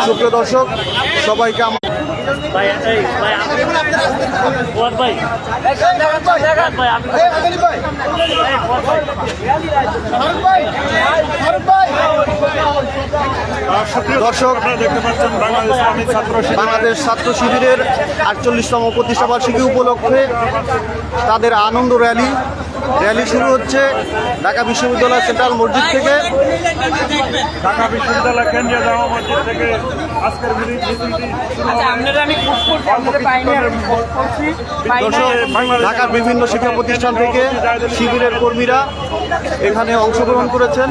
সুপ্রিয় দর্শক সবাইকে দর্শক আপনারা দেখতে পাচ্ছেন বাংলাদেশ ছাত্র শিবির বাংলাদেশ ছাত্র শিবিরের আটচল্লিশতম প্রতিষ্ঠাবার্ষিকী উপলক্ষে তাদের আনন্দ র্যালি র্যালি শুরু হচ্ছে ঢাকা বিশ্ববিদ্যালয় সেন্ট্রাল মসজিদ থেকে। ঢাকা বিশ্ববিদ্যালয় কেন্দ্রীয় জামা মসজিদ থেকে আজকের দর্শক ঢাকার বিভিন্ন শিক্ষা প্রতিষ্ঠান থেকে শিবিরের কর্মীরা এখানে অংশগ্রহণ করেছেন।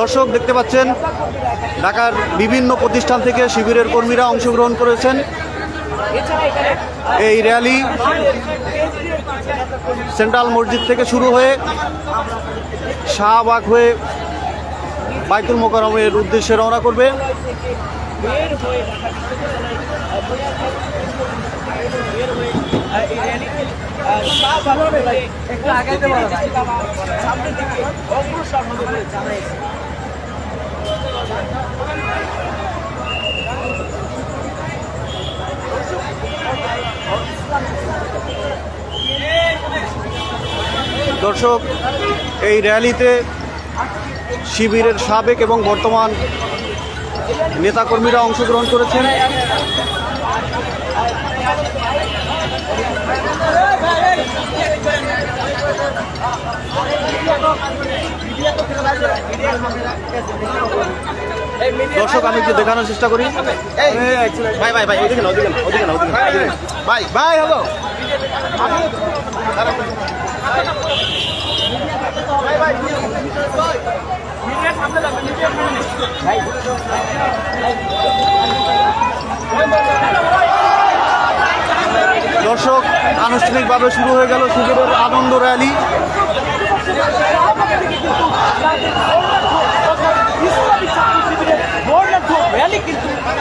দর্শক দেখতে পাচ্ছেন, ঢাকার বিভিন্ন প্রতিষ্ঠান থেকে শিবিরের কর্মীরা অংশগ্রহণ করেছেন। এই র্যালি সেন্ট্রাল মসজিদ থেকে শুরু হয়ে শাহবাগ হয়ে বাইতুল মোকারমের উদ্দেশ্যে রওনা করবে। দিকে অগ্রসর দর্শক এই র্যালিতে শিবিরের সাবেক এবং বর্তমান নেতাকর্মীরা অংশগ্রহণ করেছেন দর্শক আমি একটু দেখানোর চেষ্টা করি ভাই ভাই ভাই ওদিকে না ওদিকে না ওদিকে না ওদিকে। ভাই ভাই হ্যালো দর্শক, আনুষ্ঠানিকভাবে শুরু হয়ে গেল শিবিরের আনন্দ র্যালি।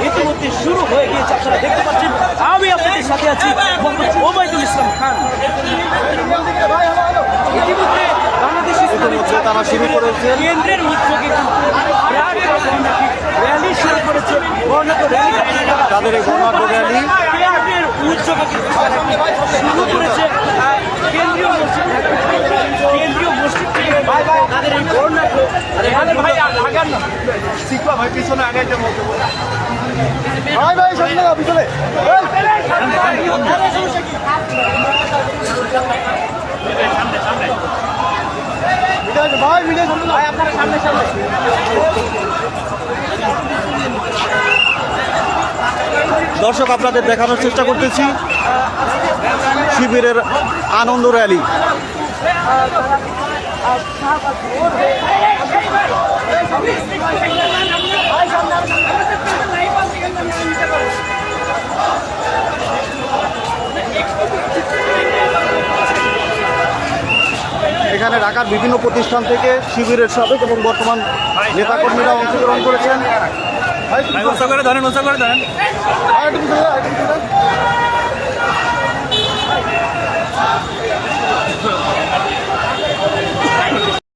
ইতিমধ্যে শুরু হয়ে গিয়েছে। আপনারা দেখতে পাচ্ছেন, আমি আপনাদের সাথে আছি বাংলাদেশ ইসলামী তারা শুরু করেছে কেন্দ্রের উদ্যোগে র্যালি শুরু করেছে। তাদের এই বর্ণাঢ্য র্যালি কেন্দ্রের উদ্যোগে শুরু করেছে। কেন্দ্রীয় মসজিদ কেন্দ্রীয় মসজিদ থেকে তাদের এই বর্ণাঢ্য ভাই আগান না। ভাই পিছনে ভাই ভাই আপনারা সামনে দর্শক আপনাদের দেখানোর চেষ্টা করতেছি শিবিরের আনন্দ র্যালি এখানে ঢাকার বিভিন্ন প্রতিষ্ঠান থেকে শিবিরের সাবেক এবং বর্তমান নেতাকর্মীরা অংশগ্রহণ করেছেন। ধরেন ধরেন।